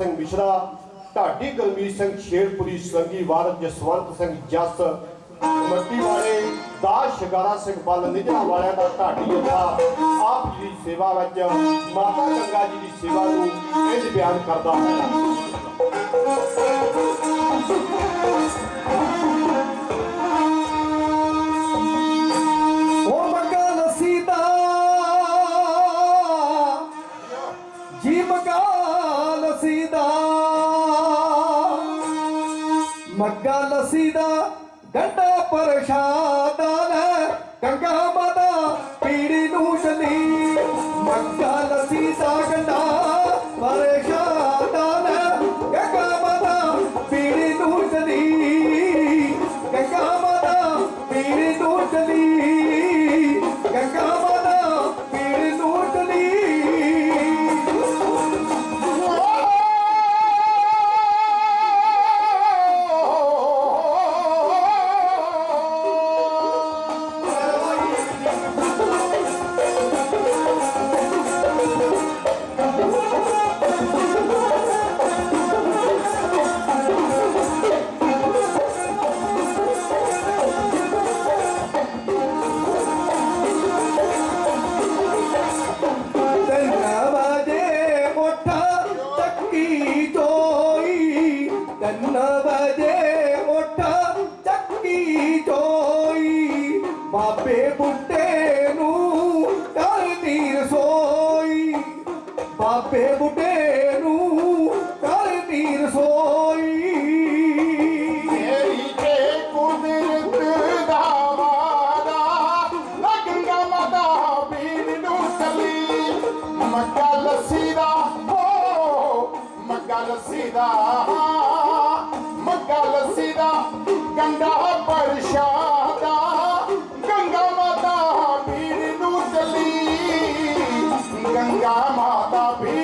ਸਿੰਘ ਮਿਸ਼ਰਾ, ਢਾਡੀ ਗਰਮੀਤ ਸਿੰਘ ਸ਼ੇਰਪੁਰੀ ਸੰਗੀਵਾਰ ਜਸਵੰਤ ਸਿੰਘ ਜੱਸ ਮੱਟੀ ਵਾਲੇ ਦਾ ਸ਼ਿਕਾਰਾ ਸਿੰਘ ਬਲ ਨਿਜਣਾ ਵਾਲਿਆਂ ਦਾ ਢਾਡੀ ਜਥਾ ਆਪ ਜੀ ਦੀ ਸੇਵਾ ਵਿੱਚ ਮਾਤਾ ਗੰਗਾ ਜੀ ਦੀ ਸੇਵਾ ਨੂੰ ਇਹ ਬਿਆਨ ਕਰਦਾ ਹੈ। ਮੱਗਾ ਲੱਸੀ ਦਾ ਗੰਡਾ ਪ੍ਰਸ਼ਾਦਾ ਲੈ ਗੰਗਾ ਦੇ ਬੁੱਢੇ ਨੂੰ ਕਰਦੀ ਰਸੋਈ। ਬਾਬੇ ਬੁੱਢੇ I'll be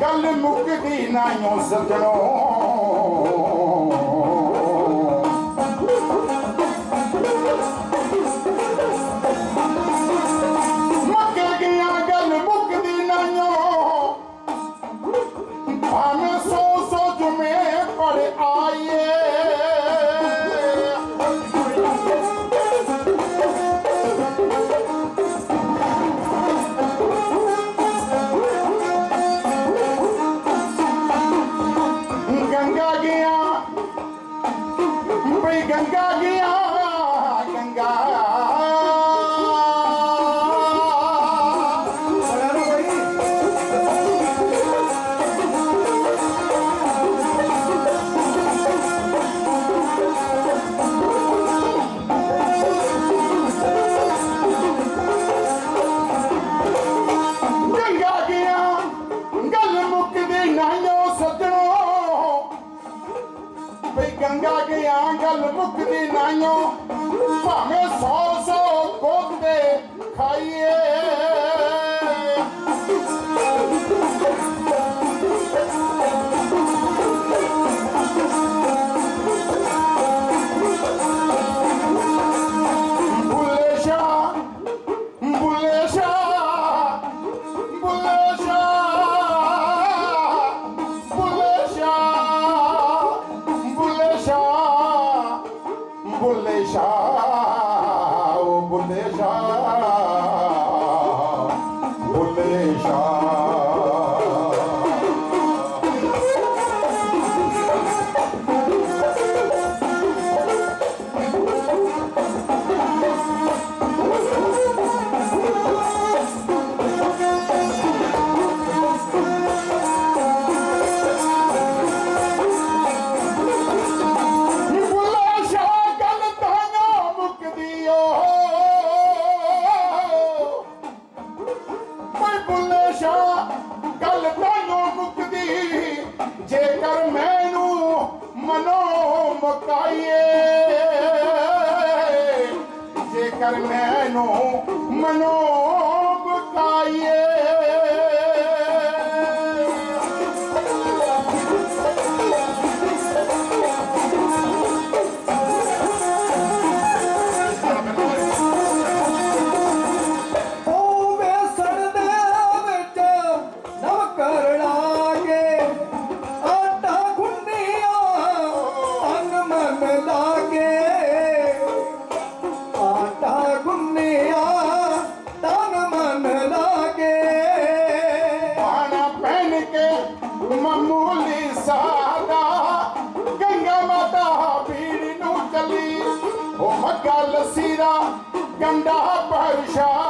ਗੱਲ ਮੁੱਕਦੀ ਨਾ ਓ ਸਤਨੋ ਗੱਲ ਮੁੱਕਦੀ ਨਾਈਓ ਭਾਵੇਂ ਸੌ ਸੌ ਕੋਤੇ ਖਾਈਏ পয়সা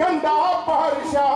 गंदा बारिशा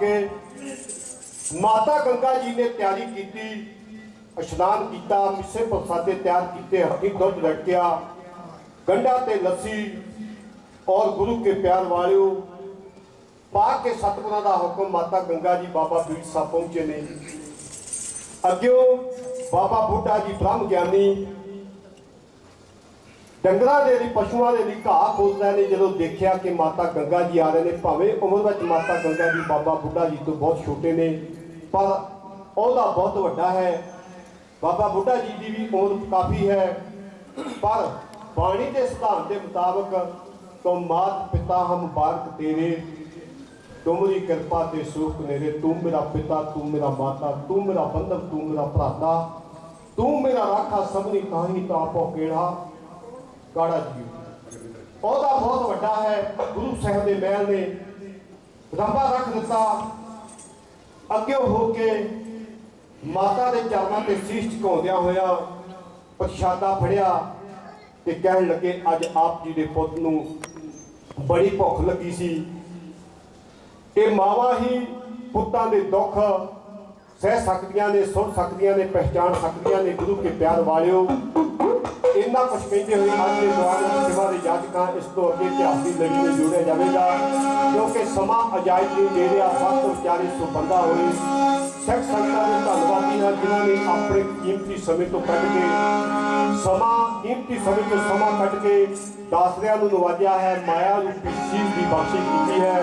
ਕੇ ਮਾਤਾ ਗੰਗਾ ਜੀ ਨੇ ਤਿਆਰੀ ਕੀਤੀ, ਇਸ਼ਨਾਨ ਕੀਤਾ, ਮਿੱਸੇ ਪ੍ਰਸਾਦੇ ਤਿਆਰ ਕੀਤੇ, ਹੱਥੀਂ ਦੁੱਧ ਲਟਕਿਆ ਗੰਡਾ ਤੇ ਲੱਸੀ ਔਰ ਗੁਰੂ ਕੇ ਪਿਆਰ ਵਾਲਿਓ ਪਾ ਕੇ ਸਤਿਗੁਰਾਂ ਦਾ ਹੁਕਮ ਮਾਤਾ ਗੰਗਾ ਜੀ ਬਾਬਾ ਬੀੜ ਸਾਹਿਬ ਪਹੁੰਚੇ ਨੇ। ਅੱਗਿਓ ਬਾਬਾ ਬੁੱਢਾ ਜੀ ਬ੍ਰਹਮ ਗਿਆਨੀ ਡੰਗਰਾਂ ਦੇ ਲਈ, ਪਸ਼ੂਆਂ ਦੇ ਲਈ ਘਾਹ ਖੋਦਦੇ ਨੇ ਜਦੋਂ ਦੇਖਿਆ ਕਿ ਮਾਤਾ ਗੰਗਾ ਜੀ ਆ ਰਹੇ ਨੇ, ਭਾਵੇਂ ਉਮਰ ਵਿੱਚ ਮਾਤਾ ਗੰਗਾ ਜੀ, ਬਾਬਾ ਬੁੱਢਾ ਜੀ ਤੋਂ ਬਹੁਤ ਛੋਟੇ ਨੇ, ਪਰ ਉਹਦਾ ਬਹੁਤ ਵੱਡਾ ਹੈ। ਬਾਬਾ ਬੁੱਢਾ ਜੀ ਦੀ ਵੀ ਉਮਰ ਕਾਫੀ ਹੈ, ਪਰ ਬਾਣੀ ਦੇ ਸਿਧਾਂਤ ਦੇ ਮੁਤਾਬਕ ਤੋਂ ਮਾਤ ਪਿਤਾ ਹਮ ਬਾਰਕ ਤੇਰੇ ਤੁਮਰੀ ਕਿਰਪਾ ਤੇ ਸੁਖ ਨੇਰੇ, ਤੂੰ ਮੇਰਾ ਪਿਤਾ, ਤੂੰ ਮੇਰਾ ਮਾਤਾ, ਤੂੰ ਮੇਰਾ ਬੰਧਵ ਤੂੰ ਮੇਰਾ ਭਰਾਤਾ, ਤੂੰ ਮੇਰਾ ਰਾਖਾ ਸਭਨੀ ਕਾਹੀ ਤਾਪੋ ਕਿਹੜਾ। ਕਾੜਾ ਜੀ। ਉਹਦਾ ਬਹੁਤ ਵੱਡਾ ਹੈ। ਗੁਰੂ ਸਾਹਿਬ ਦੇ ਮਹਿਲ ਨੇ ਰੰਬਾ ਰੱਖ ਦਿੱਤਾ। ਅੱਗੇ ਹੋ ਕੇ ਮਾਤਾ ਦੇ ਚਰਨਾਂ ਤੇ ਸੀਸ ਝੁਕਾਉਂਦਿਆਂ ਹੋਇਆ ਪ੍ਰਸ਼ਾਦਾ ਫੜਿਆ ਤੇ ਕਹਿਣ ਲੱਗੇ, ਅੱਜ ਆਪ ਜੀ ਦੇ ਪੁੱਤ ਨੂੰ ਬੜੀ ਭੁੱਖ ਲੱਗੀ ਸੀ। ਇਹ ਮਾਵਾਂ ਹੀ ਪੁੱਤਾਂ ਦੇ ਦੁੱਖ ਸਹਿ ਸਕਦੀਆਂ ਨੇ, ਸੁਣ ਸਕਦੀਆਂ ਨੇ ਪਹਿਚਾਨ ਸਕਦੀਆਂ ਨੇ। ਗੁਰੂ ਕੇ ਪਿਆਰ ਵਾਲਿਓ ਇੰਨਾ ਕੁਝ ਕਹਿੰਦੇ ਹੋਏ ਅੱਜ ਦੇ ਦੌਰਾਨ ਸੇਵਾ ਦੇ ਜਾਜਕਾਂ ਇਸ ਤੋਂ ਅੱਗੇ ਇਤਿਹਾਸ ਦੀ ਲੜੀ ਨੂੰ ਜੋੜਿਆ ਜਾਵੇਗਾ, ਕਿਉਂਕਿ ਸਮਾਂ ਅਜਾਇਬ ਨਹੀਂ ਦੇ ਰਿਹਾ ਵਕਤ ਵਿਚਾਰੇ ਸੋ ਬੰਦਾ ਹੋਏ। ਸਿੱਖ ਸੰਗਤਾਂ ਦੇ ਧੰਨਵਾਦੀ ਹਾਂ ਜਿਨ੍ਹਾਂ ਨੇ ਆਪਣੇ ਕੀਮਤੀ ਸਮੇਂ ਤੋਂ ਕੱਢ ਕੇ, ਸਮਾਂ, ਕੀਮਤੀ ਸਮੇਂ ਤੋਂ ਸਮਾਂ ਕੱਢ ਕੇ ਦਾਸਰਿਆਂ ਨੂੰ ਨਵਾਜਿਆ ਹੈ, ਮਾਇਆ ਰੂਪੀ ਚੀਜ਼ ਦੀ ਬਖਸ਼ਿਸ਼ ਕੀਤੀ ਹੈ।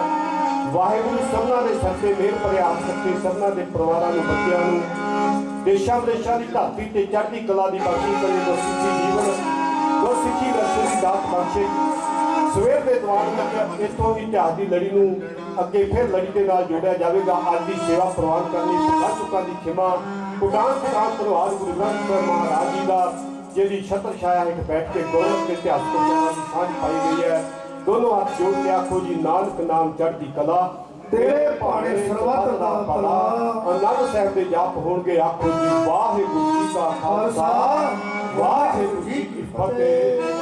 ਵਾਹਿਗੁਰੂ ਸਭਨਾਂ ਦੇ ਸੱਚੇ ਤੇ ਮਿਹਰ ਭਰਿਆ ਹੱਥ ਰੱਖੇ ਦੇ ਪਰਿਵਾਰਾਂ ਨੂੰ, ਬੱਚਿਆਂ ਨੂੰ ਦੇਸ਼ਾਂ ਵਿਦੇਸ਼ਾਂ ਦੀ ਧਰਤੀ ਤੇ ਚੜ੍ਹਦੀ ਕਲਾ ਦੀ ਬਖਸ਼ੀ ਕਰੇ, ਜੋ ਜੀਵਨ ਬਖਸ਼ੇ ਸਵੇਰ ਦੇ ਦਵਾਰ ਤੱਕ ਇਤੋਂ ਇਤਿਹਾਸ ਦੀ ਲੜੀ ਨੂੰ ਅੱਗੇ ਫਿਰ ਲੜੀ ਦੇ ਨਾਲ ਜੋੜਿਆ ਜਾਵੇਗਾ। ਅੱਜ ਦੀ ਸੇਵਾ ਪ੍ਰਵਾਨ ਕਰਨੀ ਸੁਖਾ ਚੁੱਕਾਂ ਦੀ ਖਿਮਾ। ਕੁਟਾਨ ਕੁਟਾਨ ਪ੍ਰਵਾਨ ਗੁਰੂ ਗ੍ਰੰਥ ਸਾਹਿਬ ਮਹਾਰਾਜ ਜੀ ਦਾ ਜਿਹਦੀ ਛਤਰ ਛਾਇਆ ਹੇਠ ਬੈਠ ਕੇ ਗੌਰਵ ਤੇ ਇਤਿਹਾਸ ਤੋਂ ਦੀ ਸਾਂਝ ਪਾਈ ਗਈ ਹੈ। ਦੋਨੋਂ ਹੱਥ ਜੋੜ ਕੇ ਆਖੋ ਜੀ ਨਾਨਕ ਨਾਮ ਚੜ੍ਹਦੀ ਕਲਾ। ਤੇਰੇ ਭਾਣੇ ਸਰਬੱਤ ਦਾ ਭਲਾ। ਆਨੰਦ ਸਾਹਿਬ ਦੇ ਜਾਪ ਹੋਣਗੇ ਆਖੋ ਜੀ ਵਾਹਿਗੁਰੂ ਜੀ ਕਾ ਖਾਲਸਾ। ਵਾਹਿਗੁਰੂ ਜੀ ਕੀ ਫਤਿਹ।